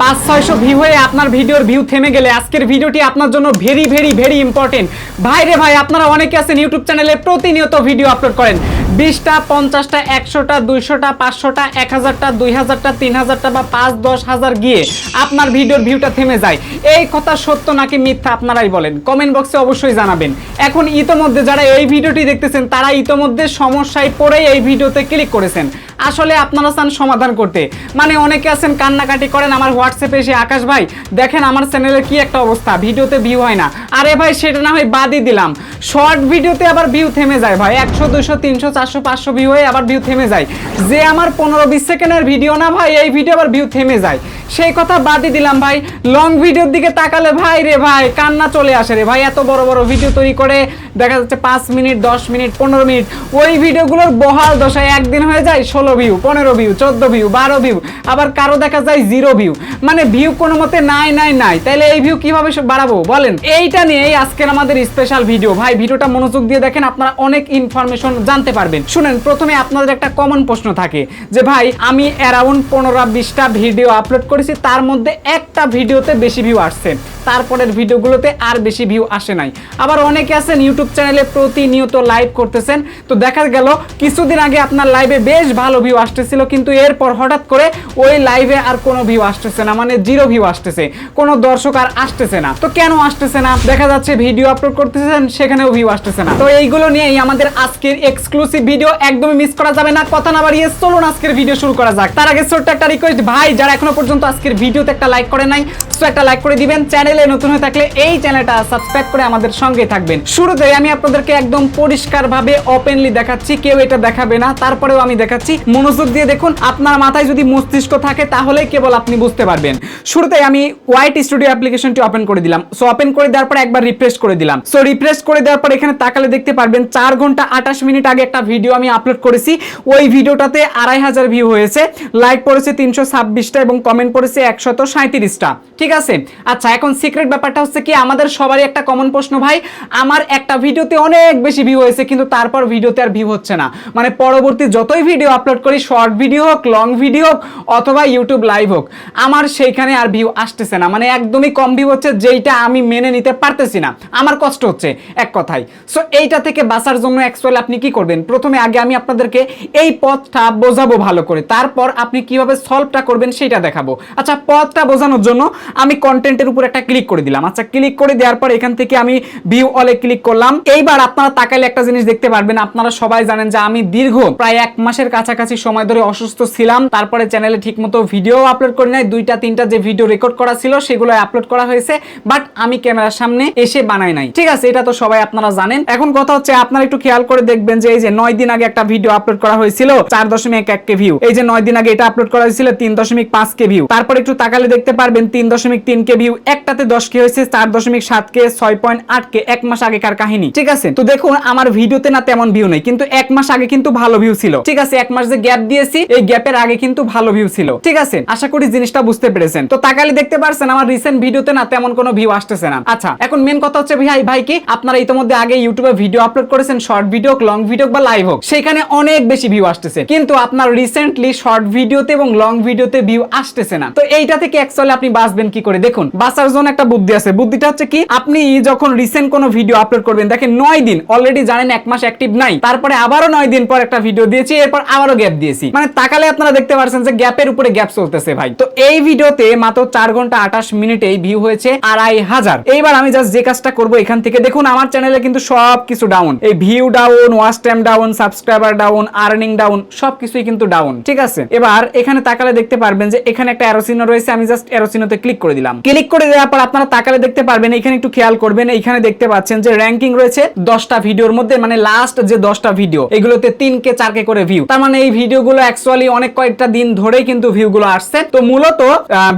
পাঁচ ছয়শো ভিউ হয়ে আপনার ভিডিওর ভিউ থেমে গেলে আজকের ভিডিওটি আপনার জন্য ভেরি ভেরি ভেরি ইম্পর্টেন্ট ভাই রে ভাই, আপনারা অনেকে আছেন ইউটিউব চ্যানেলে প্রতিনিয়ত ভিডিও আপলোড করেন। বিশটা, পঞ্চাশটা, একশোটা, দুইশোটা, পাঁচশোটা এক হাজারটা দুই হাজারটা তিন হাজারটা বা পাঁচ, দশ হাজার গিয়ে আপনার ভিডিওর ভিউটা থেমে যায়। এই কথা সত্য নাকি মিথ্যা আপনারাই বলেন। কমেন্ট বক্সে অবশ্যই জানাবেন। এখন ইতোমধ্যে যারা এই ভিডিওটি দেখতেছেন, তারা ইতোমধ্যে সমস্যায় পড়েই এই ভিডিওতে ক্লিক করেছেন। আসলে আপনারা চান সমাধান করতে। মানে অনেকে আছেন, কান্নাকাটি করেন, আমার হোয়াটসঅ্যাপে এসে আকাশ ভাই, দেখেন আমার চ্যানেলের কি একটা অবস্থা, ভিডিওতে ভিউ হয় না। আরে ভাই, সেটা না হয় বাদই দিলাম। শর্ট ভিডিওতে আবার ভিউ থেমে যায় ভাই, একশো দুশো তিনশো, চারশো পাঁচশো ভিউ হয়ে আবার ভিউ থেমে যায়। যে আমার পনেরো, বিশ সেকেন্ডের ভিডিও না ভাই, এই ভিডিও আবার ভিউ থেমে যায়। সেই কথা বাদই দিলাম, ভাই। লং ভিডিওর দিকে তাকালে, ভাই রে ভাই, কান্না চলে আসে রে ভাই। এত বড় বড় ভিডিও তৈরি করে দেখা যাচ্ছে পাঁচ মিনিট, দশ মিনিট, পনেরো মিনিট। ওই ভিডিওগুলোর বহাল দশায় একদিন হয়ে যায় ষোলো ভিউ পনেরো ভিউ চোদ্দ ভিউ বারো ভিউ আবার কারও দেখা যায় জিরো ভিউ মানে ভিউ কোনো মতে নাই নাই নাই। তাহলে এই ভিউ কীভাবে বাড়াবো, বলেন? এইটা নিয়েই আজকের আমাদের স্পেশাল ভিডিও ভাই, ভিডিওটা মনোযোগ দিয়ে দেখেন, আপনারা অনেক ইনফরমেশন জানতে পারবেন। শুনেন, প্রথমে আপনাদের একটা কমন প্রশ্ন থাকে যে, ভাই, আমি অ্যারাউন্ড পনেরো, বিশটা ভিডিও আপলোড করেছি, তার মধ্যে একটা ভিডিওতে বেশি ভিউ আসছে। তারপরের ভিডিওগুলোতে আর বেশি ভিউ আসে নাই। আবার অনেকে আছেন ইউটিউব চ্যানেলে প্রতিনিয়ত লাইভ করতেছেন। তো দেখা গেল, কিছুদিন আগে আপনার লাইভে বেশ ভালো ভিউ আসতেছিল, কিন্তু এরপর হঠাৎ করে ওই লাইভে আর কোনো ভিউ আসতেছে না মানে জিরো ভিউ আসতেছে। কোনো দর্শক আর আসতেছে না। তো কেন আসতেছে না? দেখা যাচ্ছে ভিডিও আপলোড করতেছেন, সেখানেও ভিউ আসতেছে না। তো এইগুলো নিয়েই আমাদের আজকের এক্সক্লুসিভ ভিডিও একদমই মিস করা যাবে না। কথা না বাড়িয়ে চলুন আজকের ভিডিও শুরু করা যাক। তার আগে ছোট্ট একটা রিকোয়েস্ট ভাই, যারা এখনও পর্যন্ত আজকের ভিডিওতে একটা লাইক করে নাই। সো একটা লাইক করে দিবেন। চ্যানেলে নতুন হয়ে থাকলে এই চ্যানেলটা সাবস্ক্রাইব করে আমাদের সঙ্গে থাকবেন। শুরুতে আমি আপনাদেরকে একদম পরিষ্কারভাবে ওপেনলি দেখাচ্ছি। কেউ এটা দেখাবে না। তারপরেও আমি দেখাচ্ছি। মনোযোগ দিয়ে দেখুন, আপনার মাথায় যদি মস্তিষ্ক থাকে তাহলে কেবল আপনি বুঝতে পারবেন। শুরুতে আমি হোয়াইট স্টুডিও অ্যাপ্লিকেশনটি ওপেন করে দিলাম। সো ওপেন করে দেওয়ার পর একবার রিফ্রেশ করে দিলাম। সো রিফ্রেশ করে দেওয়ার পর এখানে তাকালে দেখতে পারবেন, চার ঘণ্টা আঠাশ মিনিট আগে একটা ভিডিও আমি আপলোড করেছি। ওই ভিডিওটাতে আড়াই হাজার ভিউ হয়েছে। লাইক পড়েছে তিনশো ছাব্বিশটা এবং কমেন্ট পড়েছে একশত সাঁত্রিশটা ঠিক আছে? আচ্ছা এখন সিক্রেট ব্যাপারটা হচ্ছে কি, আমাদের সবারই একটা কমন প্রশ্ন ভাই। আমার একটা ভিডিওতে অনেক বেশি ভিউ হয়েছে, কিন্তু তারপর ভিডিওতে আর ভিউ হচ্ছে না। মানে পরবর্তী যতই ভিডিও আপলোড করি শর্ট ভিডিও হোক লং ভিডিও হোক, অথবা ইউটিউব লাইভ হোক, আমার সেইখানে আর ভিউ আসতেছে না। মানে একদমই কম ভিউ হচ্ছে, যেইটা আমি মেনে নিতে পারতেছি না। আমার কষ্ট হচ্ছে, এক কথায়। সো এইটা থেকে বাঁচার জন্য অ্যাকচুয়ালি আপনি কি করবেন? প্রথমে আগে আমি আপনাদেরকে এই পথটা বোঝাবো ভালো করে। তারপর আপনি কীভাবে সলভটা করবেন সেটা দেখাবো। আচ্ছা পথটা বোঝানোর জন্য আমি কন্টেন্টের উপর একটা ক্লিক করে দিলাম। আচ্ছা ক্লিক করে দেওয়ার পর এখান থেকে আমি ভিউ অলে ক্লিক করলাম। এইবার আপনারা তাকাইলে একটা জিনিস দেখতে পারবেন। আপনারা সবাই জানেন যে আমি দীর্ঘ প্রায় এক মাসের কাছাকাছি সময় ধরে অসুস্থ ছিলাম। তারপরে চ্যানেলে ঠিকমতো ভিডিও আপলোড করি নাই। দুইটা, তিনটা যে ভিডিও রেকর্ড করা ছিল সেগুলো আপলোড করা হয়েছে। বাট আমি ক্যামেরার সামনে এসে বানাই নাই। ঠিক আছে, এটা তো সবাই আপনারা জানেন। এখন কথা হচ্ছে, আপনারা একটু খেয়াল করে দেখবেন যে এই যে নয় দিন আগে একটা ভিডিও আপলোড করা হয়েছিল, চার দশমিক এক কে ভিউ এই যে নয় দিন আগে এটা আপলোড করা হয়েছিল, তিন দশমিক পাঁচ কে ভিউ তারপর একটু তাকালে দেখতে পারবেন, তিন দশমিক তিন কে ভিউ একটাতে দশ কে হয়েছে, চার দশমিক সাত কে, ছয় পয়েন্ট আট কে, এক মাস আগেকার কাহিনী। ঠিক আছে? তো দেখুন, আমার ভিডিওতে না তেমন ভিউ নেই, কিন্তু এক মাস আগে কিন্তু ভালো ভিউ ছিল। ঠিক আছে? এক মাস যে গ্যাপ দিয়েছি, এই গ্যাপের আগে কিন্তু ভালো ভিউ ছিল। ঠিক আছে? আশা করি জিনিসটা বুঝতে পেরেছেন। তো তাকালে দেখতে পারছেন, আমার রিসেন্ট ভিডিওতে না তেমন কোনো ভিউ আসতেছে না। আচ্ছা এখন মেন কথা হচ্ছে ভাই ভাই কি, আপনারা ইতিমধ্যে আগে ইউটিউবে ভিডিও আপলোড করেছেন শর্ট ভিডিও লং ভিডিও বা লাইভ হোক, সেখানে অনেক বেশি ভিউ আসতেছে। কিন্তু আপনার রিসেন্টলি শর্ট ভিডিওতে এবং লং ভিডিওতে ভিউ আসতেছে না। তো এইটা থেকে অ্যাকচুয়ালি আপনি বাঁচবেন কি করে? দেখুন, বাঁচার জন্য একটা বুদ্ধি আছে। বুদ্ধিটা হচ্ছে কি, আপনি যখন রিসেন্ট কোনো ভিডিও আপলোড করবেন, দেখেন নয় দিন অলরেডি জানেন এক মাস অ্যাক্টিভ নাই, তারপরে আবারও নয় দিন পর একটা ভিডিও দিয়েছি, এরপর আবারও গ্যাপ দিয়েছি। মানে তাকালে আপনারা দেখতে পারছেন যে গ্যাপের উপরে গ্যাপ চলতেছে ভাই। তো এই ভিডিওতে মাত্র চার ঘণ্টা আঠাশ মিনিটে ভিউ হয়েছে আড়াই হাজার। এইবার আমি জাস্ট যে কাজটা করব এখান থেকে, দেখুন, আমার চ্যানেলে কিন্তু সব কিছু ডাউন এই view down watch time down subscriber down earning down সবকিছুই কিন্তু ডাউন ঠিক আছে? এবার এখানে তাকালে দেখতে পারবেন যে এখানে একটা অ্যারোসিনো রয়েছে, আমি জাস্ট অ্যারোসিনোতে ক্লিক করে দিলাম। ক্লিক করে দেওয়ার পর আপনারা তাকালে দেখতে পারবেন, এখানে একটু খেয়াল করবেন, এখানে দেখতে পাচ্ছেন যে র্যাঙ্কিং রয়েছে দশটা ভিডিওর মধ্যে মানে লাস্ট যে দশটা ভিডিও এগুলোতে তিন কে চার কে করে ভিউ তার মানে এই ভিডিওগুলো অ্যাকচুয়ালি অনেক কয়েকটা দিন ধরেই কিন্তু ভিউগুলো আসছে। তো মূলত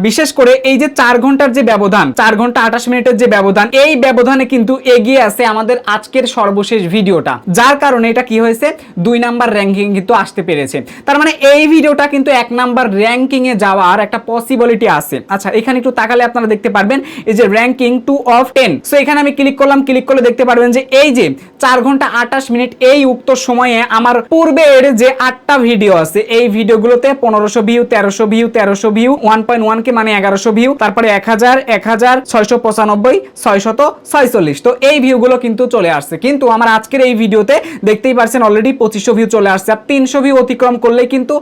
বিশেষ করে এই যে চার ঘণ্টার যে ব্যবধান, চার ঘণ্টা আঠাশ মিনিটের যে ব্যবধান, এই ব্যবধানে কিন্তু এগিয়ে আছে আমাদের আজকের সর্বশেষ ভিডিওটা। যার কারণে এটা কি হয়েছে? দুই নাম্বার র্যাঙ্কিং কিন্তু আসতে পেরেছে। তার মানে এই ভিডিওটা কিন্তু এক নাম্বার র্যাঙ্কিং এ যাওয়ার একটা পসিবিলিটি আছে। আচ্ছা এখানে একটু তাকালে আপনারা দেখতে পারবেন এই যে ranking two of ten so এখানে আমি ক্লিক করলাম ক্লিক করলে দেখতে পারবেন যে এই যে চার ঘণ্টা আঠাশ মিনিট এই উক্ত সময়ে আমার পূর্বের যে আটটা ভিডিও আছে, এই ভিডিওগুলোতে পনেরোশো ভিউ তেরোশো ভিউ তেরোশো view one point one K মানে এগারোশো ভিউ তারপরে এক হাজার এক হাজার, ছয়শো পঁচানব্বই, ছয়শত ছয়চল্লিশ। তো এই ভিউগুলো কিন্তু চলে আসছে। কিন্তু আমার আজকের এই ভিডিওতে দেখতেই পারছেন অলরেডি পঁচিশশো ভিউ চলে আসছে। আর তিনশো ভিউ অতিক্রম করলেই কিন্তু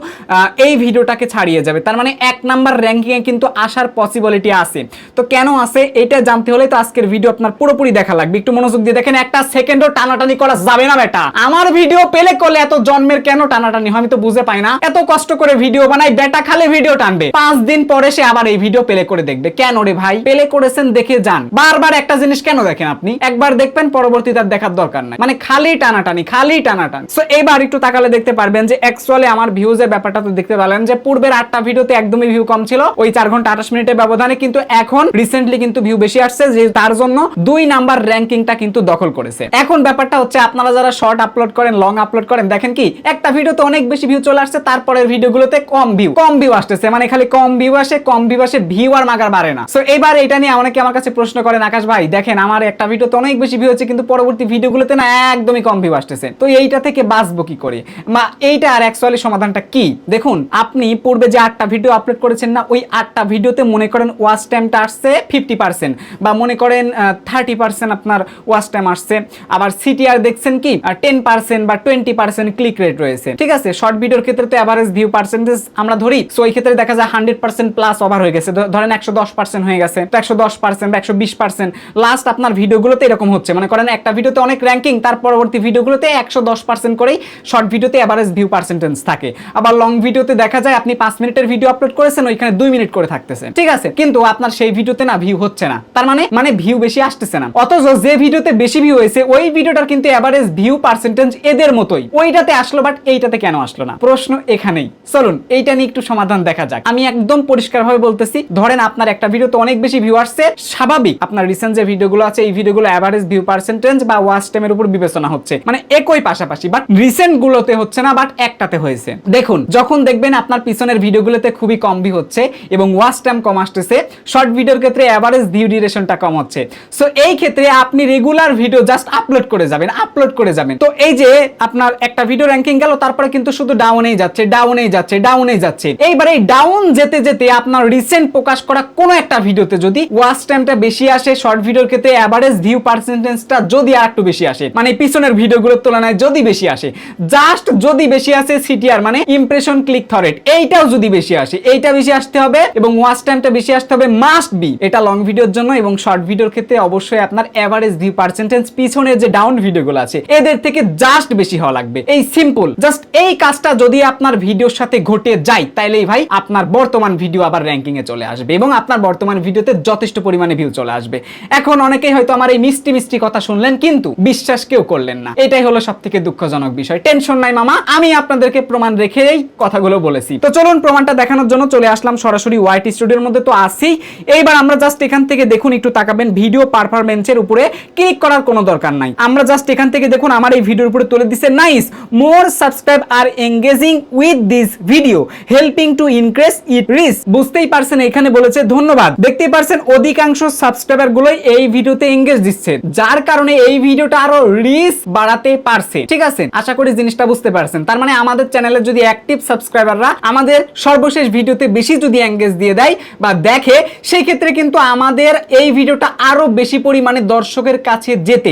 এই ভিডিওটাকে ছাড়িয়ে যাবে। তার মানে এক নাম্বার র্যাঙ্কিংয়ে কিন্তু আসার পসিবিলিটি আছে। তো কেন আছে এটা জানতে হলে তো আজকের ভিডিও আপনার পুরোপুরি দেখা লাগবে। একটু মনোযোগ দিয়ে দেখেন, একটা সেকেন্ডও টানাটানি করা যাবে না বেটা। আমার ভিডিও পেলে করলে এত জন্মের কেন টানাটানি হয় আমি তো বুঝে পাই না। এত কষ্ট করে ভিডিও বানাই বেটা খালে ভিডিও টানবে। পাঁচ দিন পরে সে আবার এই ভিডিও পেলে করে দেখবে। কেন রে ভাই? পেলে করেছেন দেখে যান। বারবার একটা জিনিস কেন দেখেন আপনি? একবার দেখবেন, পরবর্তীতে আর দেখার দরকার নাই। মানে খালি টানাটানি খালি টানাটানি। সো এবার একটু তাকালে দেখতে পারবেন যে অ্যাকচুয়ালি আমার ভিউজের ব্যাপারটা তো দেখতে পেলেন যে পূর্বের আটটা ভিডিওতে একদমই ভিউ কম ছিল। ওই চার ঘণ্টা আঠাশ মিনিটের ব্যবধানে কিন্তু এখন রিসেন্টলি কিন্তু ভিউ বেশি আসছে, যে তার জন্য দুই নাম্বার র্যাঙ্কিংটা কিন্তু দখল করেছে। এখন ব্যাপারটা হচ্ছে আপনারা যারা শর্ট আপলোড করেন লং আপলোড করেন, দেখেন কি, একটা ভিডিওতে অনেক বেশি ভিউ চলে আসছে, তারপরের ভিডিওগুলোতে কম ভিউ কম ভিউ আসতেছে মানে খালি কম ভিউ আসে, কম ভিউ আসে ভিউ আর মাগার বাড়ে না। সো এবার এটা নিয়ে অনেকে আমার কাছে প্রশ্ন করেন, আকাশ ভাই, দেখেন আমার একটা ভিডিওতে অনেক বেশি ভিউ হচ্ছে কিন্তু পরবর্তী ভিডিওগুলোতে না একদমই কম ভিউ আসতেছে। তো এইটা থেকে বাঁচবো কি করে? মা, এইটা আর অ্যাকচুয়ালি সমাধানটা কি? দেখুন, আপনি পূর্বে যে আটটা ভিডিও আপলোড করেছেন না, ওই আটটা ভিডিওতে মনে করেন ওয়াচ টাইমটা আসছে ফিফটি পার্সেন্ট বা মনে করেন থার্টি পার্সেন্ট আপনার ওয়াচ টাইম আসছে। আবার সিটিআর দেখছেন কি টেন পার্সেন্ট বা টোয়েন্টি পার্সেন্ট ক্লিক রেট রয়েছে। ঠিক আছে? শর্ট ভিডিওর ক্ষেত্রে তো অ্যাভারেজ ভিউ পার্সেন্টেজ আমরা ধরি। সো এই ক্ষেত্রে দেখা যায় হান্ড্রেড পার্সেন্ট প্লাস ওভার হয়ে গেছে। ধরেন একশো দশ পার্সেন্ট হয়ে গেছে। তো একশো দশ পার্সেন্ট বা একশো বিশ পার্সেন্ট লাস্ট আপনার ভিডিওগুলোতে এরকম হচ্ছে। মানে করেন, একটা ভিডিওতে অনেক র্যাঙ্কিং তার পরবর্তী ভিডিওগুলোতে একশো দশ পার্সেন্ট করেই শর্ট ভিডিওতে অ্যাভারেজ ভিউ পার্সেন্টেজ থাকে। আবার লং ভিডিওতে দেখা যায়, আপনি পাঁচ মিনিটের ভিডিও আপলোড করেছেন, ওইখানে দুই মিনিট করে থাকতেছে। ঠিক আছে? কিন্তু আপনার সেই ভিডিওতে না ভিউ হচ্ছে না। তার মানে মানে ভিউ বেশি আসতেছে না। অথচ যে ভিডিওতে বেশি ভিউ হয়েছে, ওই ভিডিওটার কিন্তু অ্যাভারেজ ভিউ পার্সেন্টেজ এদের মতোই। ওইটাতে আসলো বাট এইটাতে কেন আসলো না? প্রশ্ন এখানেই। চলুন, এইটা নিয়ে একটু সমাধান দেখা যাক। আমি একদম পরিষ্কারভাবে বলতেছি, ধরেন আপনার একটা ভিডিওতে অনেক বেশি ভিউ আসছে, স্বাভাবিক আপনার রিসেন্ট যে ভিডিওগুলো আছে, এই ভিডিওগুলো অ্যাভারেজ ভিউ পার্সেন্টেজ বা ওয়াচ টাইমের উপর বিবেচনা হচ্ছে। মানে একই পাশাপাশি বাট রিসেন্ট গুলোতে হচ্ছে না বাট একটাতে হয়েছে। দেখুন, যখন দেখবেন আপনার পিছনের ভিডিওগুলোতে খুবই কম ভিউ হচ্ছে এবং ওয়াচ টাইম কম আসতেছে শর্ট ভিডিওর ক্ষেত্রে অ্যাভারেজ ভিউ ডিউরেশনটা কম হচ্ছে। সো এই ক্ষেত্রে আপনি রেগুলার ভিডিও জাস্ট আপলোড করে যাবেন আপলোড করে যাবেন। তো এই যে আপনার একটা ভিডিও র্যাঙ্কিং গেল, তারপরে কিন্তু শুধু ডাউনেই যাচ্ছে ডাউনেই যাচ্ছে ডাউনেই যাচ্ছে। এইবার এই ডাউন যেতে যেতে আপনার রিসেন্ট প্রকাশ করা কোনো একটা ভিডিওতে যদি ওয়াচ টাইমটা বেশি আসে শর্ট ভিডিওর ক্ষেত্রে অ্যাভারেজ ভিউ পার্সেন্টেজটা যদি আর একটু বেশি আসে মানে পিছনের ভিডিওগুলোর তুলনায় যদি বেশি আসে জাস্ট যদি বেশি আসে সিটিআর মানে ইমপ্রেশন ক্লিক থরেট এইটাও যদি বেশি আসে, এইটা বেশি আসতে হবে এবং ওয়াচ টাইমটা বেশি আসতে হবে মাস্ট বি এটা লং ভিডিওর জন্য এবং শর্ট ভিডিওর ক্ষেত্রে অবশ্যই আপনার অ্যাভারেজ ভিউ পার্সেন্টেজ পিছনের যে ডাউন ভিডিওগুলো আছে, এদের থেকে জাস্ট বেশি হওয়া লাগবে। এই সিম্পল জাস্ট এই কাজটা যদি আপনার ভিডিওর সাথে ঘটে যায়, তাইলেই ভাই আপনার বর্তমান ভিডিও আবার র্যাঙ্কিং এ চলে আসবে এবং আপনার বর্তমান ভিডিওতে যথেষ্ট পরিমাণে ভিউ চলে আসবে। এখন অনেকেই হয়তো আমার এই মিষ্টি মিষ্টি কথা শুনলেন, কিন্তু বিশ্বাস কেউ করলেন না। এটাই হলো সব থেকে দুঃখজনক বিষয়। টেনশন নাই মামা, আমি আপনাদেরকে প্রমাণ রেখেই কথাগুলো বলেছি। তো চলুন প্রমাণটা দেখানোর জন্য চলে আসলাম সরাসরি ওয়াইট স্টুডিওর মধ্যে। তো আসি এইবার আমরা জাস্ট এখান থেকে দেখুন, একটু তাকাবেন। ভিডিও পারফরমেন্সের উপরে ক্লিক করার কোনো দরকার নাই। আমরা জাস্ট এখান থেকে দেখুন, আমার এই ভিডিওর উপরে তুলে দিছে nice more subscribe are engaging with this video helping to increase it reach বুঝতেই পারছেন, এখানে বলেছে ধন্যবাদ। দেখতেই পারছেন, অধিকাংশ সাবস্ক্রাইবার গুলোই এই ভিডিওতে এঙ্গেজ দিচ্ছে। যার কারণে এই ভিডিওটা আরও রিচ বাড়াতে পারছে। ঠিক আছে? আশা করি জিনিসটা বুঝতে পারছেন। তার মানে আমাদের চ্যানেলে যদি অ্যাক্টিভ সাবস্ক্রাইবাররা আমাদের সর্বশেষ ভিডিওতে বেশি যদি এঙ্গেজ দিয়ে দেয় বা দেখে সেই ক্ষেত্রে কিন্তু আমাদের এই ভিডিওটা আরও বেশি পরিমাণে দর্শকের কাছে যেতে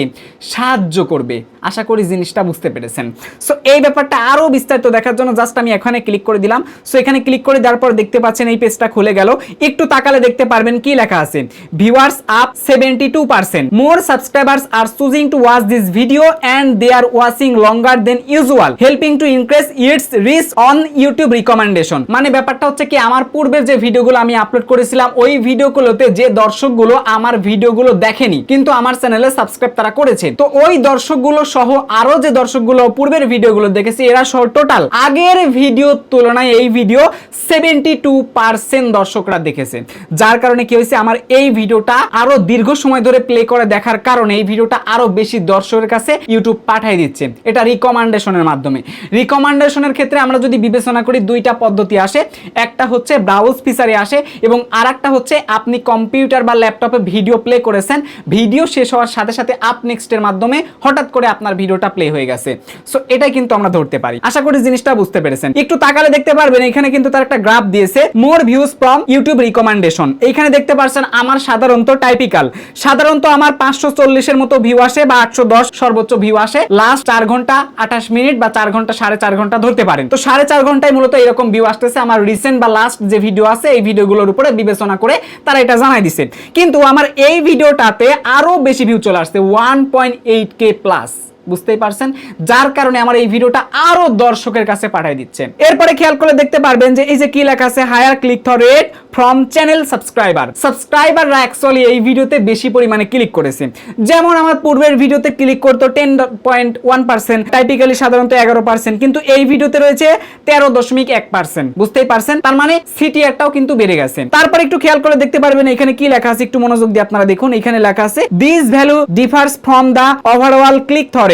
সাহায্য করবে। আশা করি জিনিসটা বুঝতে পেরেছেন। সো এই ব্যাপারটা আরও বিস্তারিত দেখার জন্য জাস্ট আমি এখানে ক্লিক করে দিলাম। সো এখানে ক্লিক করে দেওয়ার পর দেখতে পাচ্ছেন এই পেজটা খুলে গেল। একটু তাকালে দেখতে পারবেন কি লেখা আছে। Viewers up seventy two percent more subscribers are choosing to watch this video and they are watching longer than usual helping to increase its reach on YouTube recommendation মানে ব্যাপারটা হচ্ছে কি, আমার পূর্বের যে ভিডিওগুলো আমি আপলোড করেছিলাম ওই ভিডিওগুলোতে যে দর্শকগুলো আমার ভিডিওগুলো দেখেনি, কিন্তু আমার চ্যানেলে সাবস্ক্রাইব তারা করেছে। তো ওই দর্শকগুলো সহ আরও যে দর্শকগুলো পূর্বের ভিডিওগুলো দেখেছি, এরা সহ টোটাল আগের ভিডিওর তুলনায় এই ভিডিও সেভেন্টি টু পার্সেন্ট দর্শকরা দেখেছে। যার কারণে কি হয়েছে, আমার এই ভিডিওটা আরও দীর্ঘ সময় ধরে প্লে করে দেখার কারণে এই ভিডিওটা আরও বেশি দর্শকের কাছে ইউটিউব পাঠিয়ে দিচ্ছে। এটা রিকমেন্ডেশনের মাধ্যমে। রিকমেন্ডেশনের ক্ষেত্রে আমরা যদি বিবেচনা করি, দুইটা পদ্ধতি আসে। একটা হচ্ছে ব্রাউজ ফিচারে আসে এবং আর আর একটা হচ্ছে, আপনি কম্পিউটার বা ল্যাপটপে ভিডিও প্লে করেছেন, ভিডিও শেষ হওয়ার সাথে সাথে আপ নেক্সটের মাধ্যমে হঠাৎ করে আপনার ভিডিওটা প্লে হয়ে গেছে। সো এটাই কিন্তু আমরা ধরতে পারি। আশা করি জিনিসটা বুঝতে পেরেছেন। একটু তাকালে দেখতে পারবেন, এখানে কিন্তু তার একটা গ্রাফ দিয়েছে more views from YouTube recommendation এইখানে দেখতে পারছেন, আমার সাধারণত টাইপিক্যাল সাধারণত আমার পাঁচশো চল্লিশের মতো ভিউ আসে বা আটশো দশ সর্বোচ্চ ভিউ আসে। লাস্ট চার ঘণ্টা, আঠাশ মিনিট বা চার ঘণ্টা, সাড়ে চার ঘণ্টা ধরতে পারেন। তো সাড়ে চার ঘন্টায় মূলত এরকম ভিউ আসতেছে। আমার রিসেন্ট বা লাস্ট যে ভিডিও আছে, এই ভিডিওগুলোর উপরে বিবেচনা করে তারা এটা জানাই দিছে। কিন্তু আমার এই ভিডিওটাতে আরও বেশি ভিউ চলে আসছে one point eight K plus বুঝতেই পারছেন? যার কারণে আমার এই ভিডিওটা আরও দর্শকের কাছে পাঠিয়ে দিচ্ছে। এরপরে খেয়াল করে দেখতে পারবেন যে এই যে কি লেখা আছে higher click through rate from channel subscriber সাবস্ক্রাইবাররা actually এই ভিডিওতে বেশি পরিমাণে ক্লিক করেছে। যেমন আমার পূর্বের ভিডিওতে ক্লিক করতো ten point one percent typically সাধারণত এগারো পার্সেন্ট কিন্তু এই ভিডিওতে রয়েছে তেরো দশমিক এক পার্সেন্ট বুঝতেই পারছেন? তার মানে সিটিআরটাও কিন্তু বেড়ে গেছে। তারপর একটু খেয়াল করে দেখতে পারবেন, এখানে কি লেখা আছে? একটু মনোযোগ দিয়ে আপনারা দেখুন। এখানে লেখা আছে this value differs from the overall click through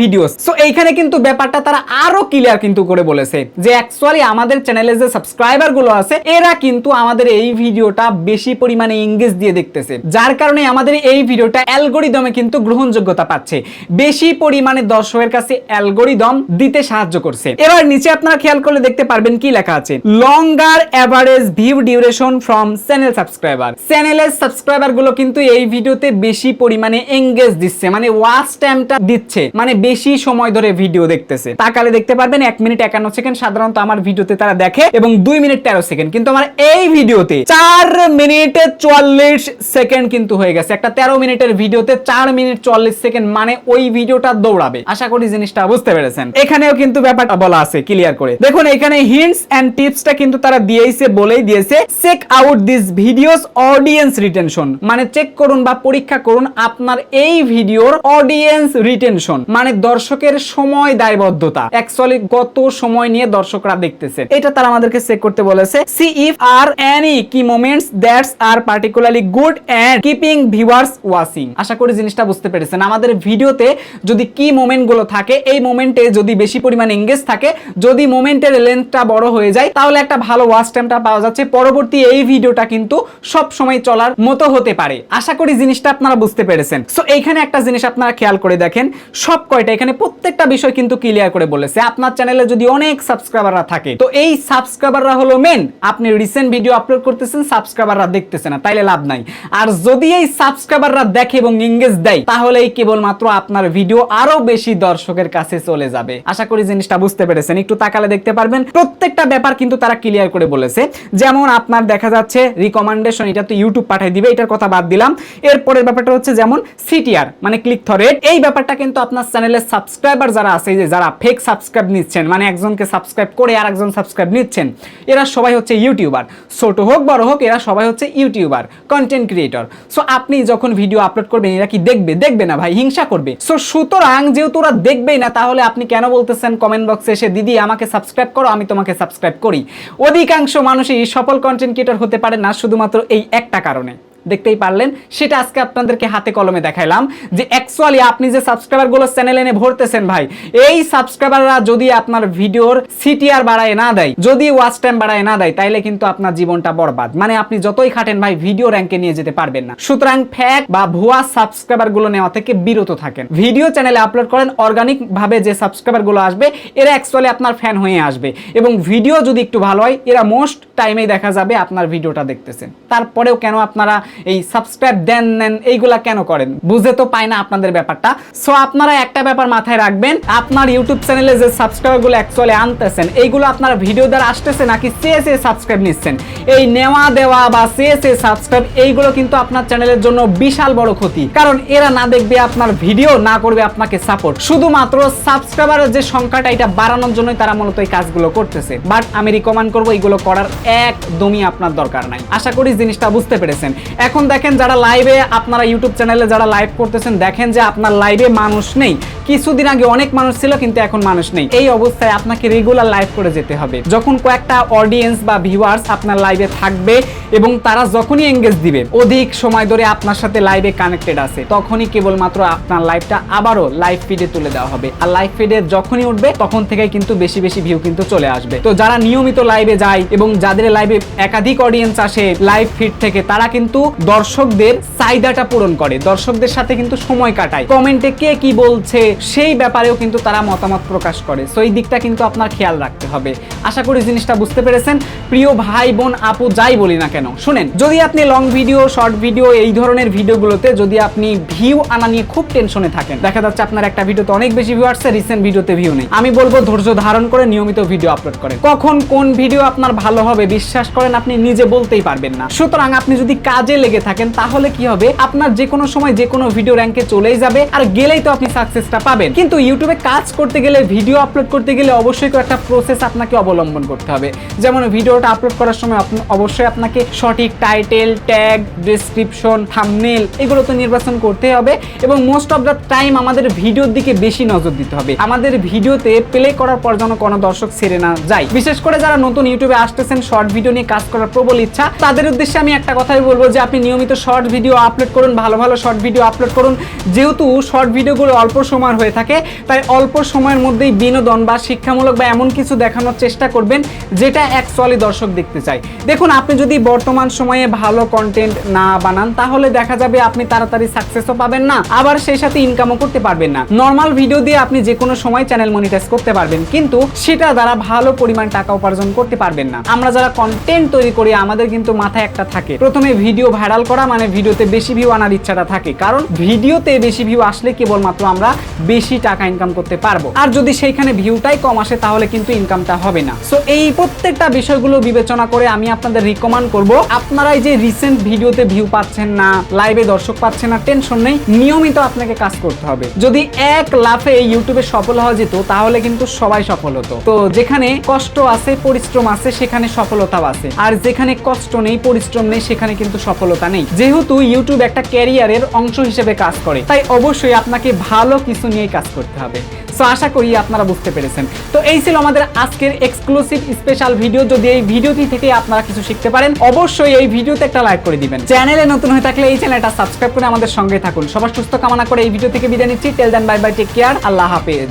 videos so এইখানে কিন্তু ব্যাপারটা তারা আরও ক্লিয়ার কিন্তু করে বলেছে যে অ্যাকচুয়ালি আমাদের চ্যানেলে যে সাবস্ক্রাইবারগুলো আছে, এরা কিন্তু আমাদের এই ভিডিওটা বেশি পরিমাণে ইংগেজ দিয়ে দেখতেছে। যার কারণে আমাদের এই ভিডিওটা অ্যালগোরিদমে কিন্তু গ্রহণযোগ্যতা পাচ্ছে। বেশি পরিমাণে দর্শকের কাছে অ্যালগোরিদম দিতে সাহায্য করছে। এবার নিচে আপনারা খেয়াল করলে দেখতে পারবেন কি লেখা আছে। Longer average view duration from channel subscriber চ্যানেলের সাবস্ক্রাইবারগুলো কিন্তু এই ভিডিওতে বেশি পরিমাণে এঙ্গেজ দিচ্ছে মানে ওয়াচ টাইমটা দিচ্ছে মানে বেশি সময় ধরে ভিডিও দেখতেছে। তাকালে দেখতে পারবেন এক মিনিট একান্ন সেকেন্ড সাধারণত আমার ভিডিওতে তারা দেখে এবং দুই মিনিট তেরো সেকেন্ড কিন্তু আমার এই ভিডিওতে চার মিনিট চুয়াল্লিশ সেকেন্ড কিন্তু হয়ে গেছে। একটা তেরো মিনিটের ভিডিওতে চার মিনিট চুয়াল্লিশ সেকেন্ড মানে ওই ভিডিওটা দৌড়াবে। আশা করি জিনিসটা বুঝতে পেরেছেন। এখানেও কিন্তু ব্যাপারটা বলা আছে ক্লিয়ার করে। দেখুন, এখানে হিন্টস এন্ড টিপসটা কিন্তু তারা দিয়েছে বলেই দিয়েছে check out this videos audience retention মানে চেক করুন বা পরীক্ষা করুন আপনার এই ভিডিওর অডিয়েন্স রিটেনশন মানে দর্শকের সময় দায়বদ্ধতা। অ্যাকচুয়ালি কত সময় নিয়ে দর্শকরা দেখতেছে। এটা তারা আমাদেরকে চেক করতে বলেছে see if are any key moments that's are particularly good and keeping viewers watching আশা করি জিনিসটা বুঝতে পেরেছেন। আমাদের ভিডিওতে যদি কি মোমেন্টগুলো থাকে, এই মোমেন্টে যদি বেশি পরিমাণ এঙ্গেজ থাকে, যদি মোমেন্টের লেন্থটা বড় হয়ে যায়, তাহলে একটা ভালো ওয়াচ টাইমটা পাওয়া যাচ্ছে। পরবর্তী এই ভিডিওটা কিন্তু সব সময় চলার মতো হতে পারে। আশা করি জিনিসটা আপনারা বুঝতে পেরেছেন। সো এইখানে একটা জিনিস আপনারা খেয়াল করে দেখেন, সব কয়টা, এখানে প্রত্যেকটা বিষয় কিন্তু ক্লিয়ার করে বলেছে। আপনার চ্যানেলে যদি অনেক সাবস্ক্রাইবাররা থাকে, তো এই সাবস্ক্রাইবাররা হলো মেন আপনি রিসেন্ট ভিডিও আপলোড করতেছেন সাবস্ক্রাইবাররা দেখতেছে না, তাইলে লাভ নাই। আর যদি এই সাবস্ক্রাইবাররা দেখে এবং ইংগেজ দেয়, তাহলেই কেবলমাত্র আপনার ভিডিও আরও বেশি দর্শকের কাছে চলে যাবে। আশা করি জিনিসটা বুঝতে পেরেছেন। একটু তাকালে দেখতে পারবেন, প্রত্যেকটা ব্যাপার কিন্তু তারা ক্লিয়ার করে বলেছে। যেমন আপনার দেখা যাচ্ছে রিকমেন্ডেশন এটা তো ইউটিউব পাঠিয়ে দিবে, এটার কথা বাদ দিলাম। এরপরের ব্যাপারটা হচ্ছে যেমন সিটিআর মানে ক্লিক থরেট এই ব্যাপারটা কিন্তু আপনার চ্যানেলের সাবস্ক্রাইবার যারা আছে যে যারা ফেক সাবস্ক্রাইব নিচ্ছেন মানে একজনকে সাবস্ক্রাইব করে আর একজন সাবস্ক্রাইব নিচ্ছেন, এরা সবাই হচ্ছে ইউটিউবার ছোট হোক, বড় হোক, এরা সবাই হচ্ছে ইউটিউবার কন্টেন্ট ক্রিয়েটর সো আপনি যখন ভিডিও আপলোড করবেন, এরা কি দেখবে? দেখবে না ভাই, হিংসা করবে। সো সুতরাং যেহেতু ওরা দেখবেই না, তাহলে আপনি কেন বলতেছেন কমেন্ট বক্সে এসে, দিদি, আমাকে সাবস্ক্রাইব করো, আমি তোমাকে সাবস্ক্রাইব করি। অধিকাংশ মানুষই সফল কন্টেন্ট ক্রিয়েটর হতে পারে না, শুধুমাত্র এই একটা কারণে। দেখতেই পারলেন। সেটা আজকে আপনাদেরকে হাতে কলমে দেখাইলাম যে অ্যাকচুয়ালি আপনি যে সাবস্ক্রাইবারগুলো চ্যানেল এনে ভরতেছেন ভাই, এই সাবস্ক্রাইবাররা যদি আপনার ভিডিওর সিটিআর বাড়ায় না দেয়, যদি ওয়াচ টাইম বাড়ায় না দেয়, তাইলে কিন্তু আপনার জীবনটা বরবাদ। মানে আপনি যতই খাটেন ভাই ভিডিও র্যাঙ্কে নিয়ে যেতে পারবেন না। সুতরাং ফ্যাক বা ভুয়া সাবস্ক্রাইবারগুলো নেওয়া থেকে বিরত থাকেন। ভিডিও চ্যানেলে আপলোড করেন অর্গানিক ভাবে যে সাবস্ক্রাইবারগুলো আসবে, এরা অ্যাকচুয়ালি আপনার ফ্যান হয়ে আসবে। এবং ভিডিও যদি একটু ভালো হয়, এরা মোস্ট টাইমেই দেখা যাবে আপনার ভিডিওটা দেখতেছেন। তারপরেও কেন আপনারা এই সাবস্ক্রাইব দেন নেন এইগুলা কেন করেন? বুঝে তো পায় না আপনাদের ব্যাপারটা। সো আপনারা একটা ব্যাপার মাথায় রাখবেন, আপনার ইউটিউব চ্যানেলে যে সাবস্ক্রাইবারগুলো অ্যাকচুয়ালি আনতেছেন, এইগুলো আপনার ভিডিও দ্বারা আসতেছে নাকি চেয়ে চেয়ে সাবস্ক্রাইব নিচ্ছেন? এই নেওয়া দেওয়া বা চেয়ে চেয়ে সাবস্ক্রাইব এইগুলো কিন্তু আপনার চ্যানেলের জন্য বিশাল বড় ক্ষতি। কারণ এরা না দেখবে আপনার ভিডিও না করবে আপনাকে সাপোর্ট শুধুমাত্র সাবস্ক্রাইবারের যে সংখ্যাটা, এটা বাড়ানোর জন্যই তারা মূলত এই কাজগুলো করতেছে। বাট আমি রিকমেন্ড করব, এইগুলো করার একদমই আপনার দরকার নাই। আশা করি জিনিসটা বুঝতে পেরেছেন। এখন দেখেন যারা লাইভে আপনারা ইউটিউব চ্যানেলে যারা লাইভ করতেছেন, দেখেন যে আপনার লাইভে মানুষ নেই। কিছুদিন আগে অনেক মানুষ ছিল, কিন্তু এখন মানুষ নেই। এই অবস্থায় আপনাকে রেগুলার লাইভ করে যেতে হবে। যখন কয়েকটা অডিয়েন্স বা ভিউয়ার্স আপনার লাইভে থাকবে এবং তারা যখনই এঙ্গেজ দিবে, অধিক সময় ধরে আপনার সাথে লাইভে কানেক্টেড আছে, তখনই কেবলমাত্র আপনার লাইভটা আবারও লাইভ ফিডে তুলে দেওয়া হবে। আর লাইভ ফিডে যখনই উঠবে, তখন থেকেই কিন্তু বেশি বেশি ভিউ কিন্তু চলে আসবে। তো যারা নিয়মিত লাইভে যায় এবং যাদের লাইভে একাধিক অডিয়েন্স আসে লাইভ ফিড থেকে, তারা কিন্তু দর্শকদের চাহিদাটা পূরণ করে। দর্শকদের সাথে কিন্তু সময় কাটায়। কমেন্টে কে কি বলছে সেই ব্যাপারেও কিন্তু তারা মতামত প্রকাশ করে। সো এই দিকটা কিন্তু আপনার খেয়াল রাখতে হবে। আশা করি জিনিসটা বুঝতে পেরেছেন। প্রিয় ভাই, বোন, আপু, যাই বলি না কেন, শুনেন। যদি আপনি লং ভিডিও শর্ট ভিডিও এই ধরনের ভিডিওগুলোতে যদি আপনি ভিউ আনা নিয়ে খুব টেনশনে থাকেন, দেখা যাচ্ছে আপনার একটা ভিডিওতে অনেক বেশি ভিউ আসছে রিসেন্ট ভিডিওতে ভিউ নেই। আমি বলব ধৈর্য ধারণ করে নিয়মিত ভিডিও আপলোড করেন। কখন কোন ভিডিও আপনার ভালো হবে, বিশ্বাস করেন, আপনি নিজে বলতেই পারবেন না। সুতরাং আপনি যদি কাজে লেগে থাকেন, তাহলে কি হবে? আপনার যে কোনো সময় যে কোনো ভিডিও র্যাঙ্কে চলেই যাবে, আর গেলেই তো আপনি সাকসেসটা পাবেন। কিন্তু ইউটিউবে কাজ করতে গেলে ভিডিও আপলোড করতে গেলে অবশ্যই একটা প্রসেস আপনাকে অবলম্বন করতে হবে। যেমন ভিডিওটা আপলোড করার সময় অবশ্যই আপনাকে সঠিক টাইটেল ট্যাগ ডেসক্রিপশন থাম্বনেল এগুলো তো নির্বাচন করতে হবে এবং মোস্ট অফ দ্য টাইম আমাদের ভিডিওর দিকে বেশি নজর দিতে হবে। আমাদের ভিডিওতে প্লে করার পর যেন কোনো দর্শক ছেড়ে না যায়। বিশেষ করে যারা নতুন ইউটিউবে আসতেছেন শর্ট ভিডিও নিয়ে কাজ করার প্রবল ইচ্ছা, তাদের উদ্দেশ্যে আমি একটা কথাই বলব যে আপনি নিয়মিত শর্ট ভিডিও আপলোড করুন, ভালো ভালো শর্ট ভিডিও আপলোড করুন। যেহেতু শর্ট ভিডিওগুলো অল্প সময় হয়ে থাকে, তাই অল্প সময়ের মধ্যেই বিনোদন বা শিক্ষামূলক বা এমন কিছু দেখানোর চেষ্টা করবেন, যেটা অ্যাকচুয়ালি দর্শক দেখতে চায়। দেখুন, আপনি যদি বর্তমান সময়ে ভালো কন্টেন্ট না বানান, তাহলে দেখা যাবে আপনি তাড়াতাড়ি সাকসেসও পাবেন না, আবার সেই সাথে ইনকামও করতে পারবেন না। নর্মাল ভিডিও দিয়ে আপনি যে কোনো সময় চ্যানেল মনিটাইজ করতে পারবেন, কিন্তু সেটা দ্বারা ভালো পরিমাণ টাকা উপার্জন করতে পারবেন না। আমরা যারা কন্টেন্ট তৈরি করি, আমাদের কিন্তু মাথায় একটা থাকে। প্রথমে ভিডিও ভাইরাল করা মানে ভিডিওতে বেশি ভিউ আনার ইচ্ছাটা থাকে। কারণ ভিডিওতে বেশি ভিউ আসলে কেবলমাত্র আমরা বেশি টাকা ইনকাম করতে পারব। আর যদি সেইখানে ভিউটাই কম আসে, তাহলে কিন্তু ইনকামটা হবে না। সো এই প্রত্যেকটা বিষয়গুলো বিবেচনা করে আমি আপনাদের রিকমেন্ড করব। আপনারা এই যে রিসেন্ট ভিডিওতে ভিউ পাচ্ছেন না লাইভে দর্শক পাচ্ছেন না টেনশন নেই। নিয়মিত আপনাকে কাজ করতে হবে। যদি এক লাফে ইউটিউবে সফল হওয়া যেত, তাহলে কিন্তু সবাই সফল হতো। তো যেখানে কষ্ট আছে, পরিশ্রম আছে, সেখানে সফলতাও আছে। আর যেখানে কষ্ট নেই, পরিশ্রম নেই, সেখানে কিন্তু সফলতা নেই। যেহেতু ইউটিউব একটা ক্যারিয়ারের অংশ হিসেবে কাজ করে, তাই অবশ্যই আপনাকে ভালো কিছু নিয়ে কাজ করতে হবে। সো আশা করি আপনারা বুঝতে পেরেছেন। তো এই ছিল আমাদের আজকের এক্সক্লুসিভ স্পেশাল ভিডিও যদি এই ভিডিওটি থেকে আপনারা কিছু শিখতে পারেন, অবশ্যই এই ভিডিওতে একটা লাইক করে দিবেন। চ্যানেলে নতুন হয়ে থাকলে এই চ্যানেলটা সাবস্ক্রাইব করে আমাদের সঙ্গে থাকুন। সবার সুস্থ কামনা করে এই ভিডিও থেকে বিদায় নিচ্ছি। Till then bye bye take care আল্লাহ হাফেজ।